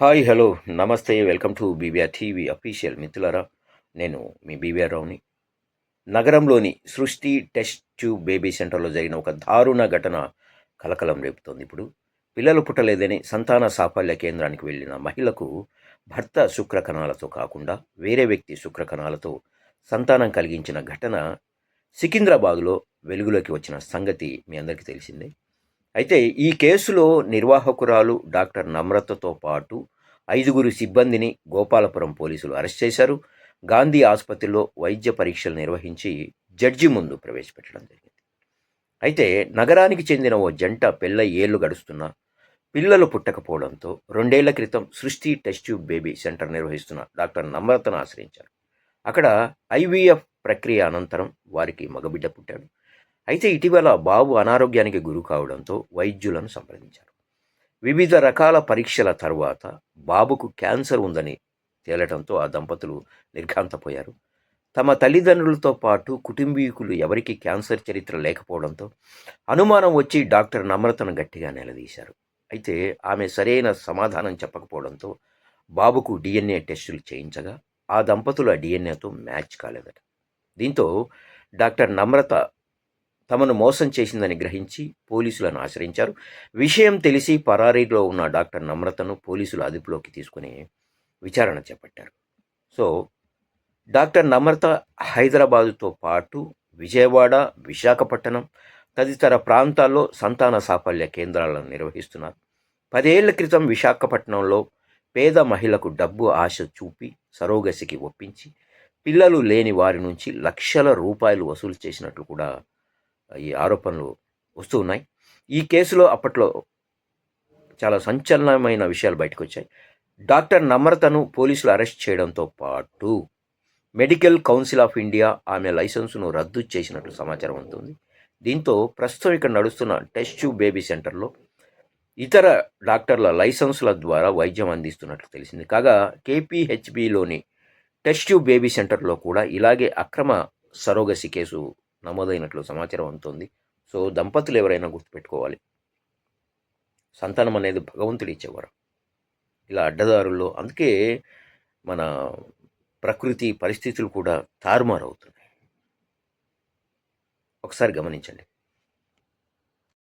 Hi hello నమస్తే welcome to BBR TV official మిత్రులరా. నేను మీ బీబీఆర్ రావుని. నగరంలోని సృష్టి టెస్ట్ ట్యూబ్ బేబీ సెంటర్లో జరిగిన ఒక దారుణ ఘటన కలకలం రేపుతోంది ఇప్పుడు. పిల్లలు పుట్టలేదని సంతాన సాఫల్య కేంద్రానికి వెళ్ళిన మహిళకు భర్త శుక్రకణాలతో కాకుండా వేరే వ్యక్తి శుక్రకణాలతో సంతానం కలిగించిన ఘటన సికింద్రాబాదులో వెలుగులోకి వచ్చిన సంగతి మీ అందరికీ తెలిసిందే. అయితే ఈ కేసులో నిర్వాహకురాలు డాక్టర్ నమ్రతతో పాటు ఐదుగురు సిబ్బందిని గోపాలపురం పోలీసులు అరెస్ట్ చేశారు. గాంధీ ఆసుపత్రిలో వైద్య పరీక్షలు నిర్వహించి జడ్జి ముందు ప్రవేశపెట్టడం జరిగింది. అయితే నగరానికి చెందిన ఓ జంట పిల్ల ఏళ్ళు గడుస్తున్నా పిల్లలు పుట్టకపోవడంతో రెండేళ్ళ క్రితం Srushti test tube baby centre నిర్వహిస్తున్న డాక్టర్ నమ్రతను ఆశ్రయించారు. అక్కడ ఐవీఎఫ్ ప్రక్రియ అనంతరం వారికి మగబిడ్డ పుట్టాడు. అయితే ఇటీవల బాబు అనారోగ్యానికి గురి కావడంతో వైద్యులను సంప్రదించారు. వివిధ రకాల పరీక్షల తర్వాత బాబుకు క్యాన్సర్ ఉందని తేలటంతో ఆ దంపతులు నిర్ఘాంతపోయారు. తమ తల్లిదండ్రులతో పాటు కుటుంబీకులు ఎవరికి క్యాన్సర్ చరిత్ర లేకపోవడంతో అనుమానం వచ్చి డాక్టర్ నమ్రతను గట్టిగా నిలదీశారు. అయితే ఆమె సరైన సమాధానం చెప్పకపోవడంతో బాబుకు డిఎన్ఏ టెస్టులు చేయించగా ఆ దంపతుల డిఎన్ఏతో మ్యాచ్ కాలేదట. దీంతో డాక్టర్ నమ్రత తమను మోసం చేసిందని గ్రహించి పోలీసులను ఆశ్రయించారు. విషయం తెలిసి పరారీలో ఉన్న డాక్టర్ నమ్రతను పోలీసులు అదుపులోకి తీసుకుని విచారణ చేపట్టారు. సో డాక్టర్ నమ్రత హైదరాబాదుతో పాటు విజయవాడ విశాఖపట్నం తదితర ప్రాంతాల్లో సంతాన సాఫల్య కేంద్రాలను నిర్వహిస్తున్నారు. పదేళ్ళ క్రితం విశాఖపట్నంలో పేద మహిళకు డబ్బు ఆశ చూపి సరోగసికి ఒప్పించి పిల్లలు లేని వారి నుంచి లక్షల రూపాయలు వసూలు చేసినట్లు కూడా ఈ ఆరోపణలు వస్తూ ఉన్నాయి. ఈ కేసులో అప్పట్లో చాలా సంచలనమైన విషయాలు బయటకు వచ్చాయి డాక్టర్ నమ్రతను పోలీసులు అరెస్ట్ చేయడంతో పాటు మెడికల్ కౌన్సిల్ ఆఫ్ ఇండియా ఆమె లైసెన్సును రద్దు చేసినట్లు సమాచారం ఉంటుంది దీంతో ప్రస్తుతం ఇక్కడ నడుస్తున్న టెస్ట్ ట్యూబ్ బేబీ సెంటర్లో ఇతర డాక్టర్ల లైసెన్సుల ద్వారా వైద్యం అందిస్తున్నట్లు తెలిసింది. కాగా కేపీహెచ్బిలోని టెస్ట్ ట్యూబ్ బేబీ సెంటర్లో కూడా ఇలాగే అక్రమ సరోగసి కేసు నమోదైనట్లు సమాచారం అందుతోంది. సో దంపతులు ఎవరైనా గుర్తుపెట్టుకోవాలి. సంతానం అనేది భగవంతుడు ఇచ్చేవారు ఇలా అడ్డదారుల్లో అందుకే మన ప్రకృతి పరిస్థితులు కూడా తారుమారు అవుతున్నాయి ఒకసారి గమనించండి.